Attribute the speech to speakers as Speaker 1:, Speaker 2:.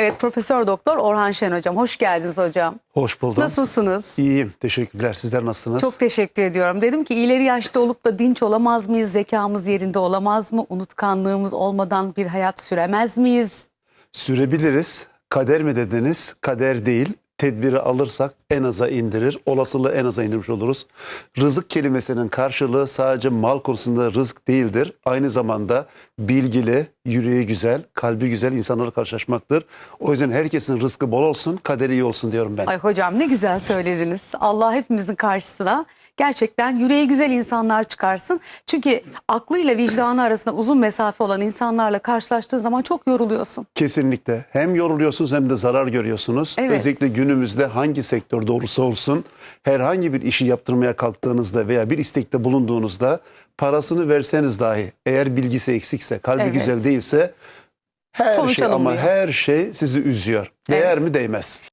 Speaker 1: Evet Profesör Doktor Orhan Şen hocam. Hoş geldiniz hocam.
Speaker 2: Hoş buldum.
Speaker 1: Nasılsınız?
Speaker 2: İyiyim. Teşekkürler. Sizler nasılsınız?
Speaker 1: Çok teşekkür ediyorum. Dedim ki ileri yaşta olup da dinç olamaz mıyız? Zekamız yerinde olamaz mı? Unutkanlığımız olmadan bir hayat süremez miyiz?
Speaker 2: Sürebiliriz. Kader mi dediniz? Kader değil. Tedbiri alırsak en aza indirir. Olasılığı en aza indirmiş oluruz. Rızık kelimesinin karşılığı sadece mal konusunda rızık değildir. Aynı zamanda bilgili, yüreği güzel, kalbi güzel insanlarla karşılaşmaktır. O yüzden herkesin rızkı bol olsun, kaderi iyi olsun diyorum ben.
Speaker 1: Ay hocam ne güzel söylediniz. Allah hepimizin karşısına gerçekten yüreği güzel insanlar çıkarsın. Çünkü aklıyla vicdanı arasında uzun mesafe olan insanlarla karşılaştığın zaman çok yoruluyorsun.
Speaker 2: Kesinlikle. Hem yoruluyorsunuz hem de zarar görüyorsunuz.
Speaker 1: Evet.
Speaker 2: Özellikle günümüzde hangi sektörde olursa olsun herhangi bir işi yaptırmaya kalktığınızda veya bir istekte bulunduğunuzda parasını verseniz dahi eğer bilgisi eksikse, kalbi
Speaker 1: Evet.
Speaker 2: güzel değilse her
Speaker 1: Sonuç
Speaker 2: şey ama
Speaker 1: alınmıyor.
Speaker 2: her şey sizi üzüyor. Değer
Speaker 1: Evet.
Speaker 2: mi değmez.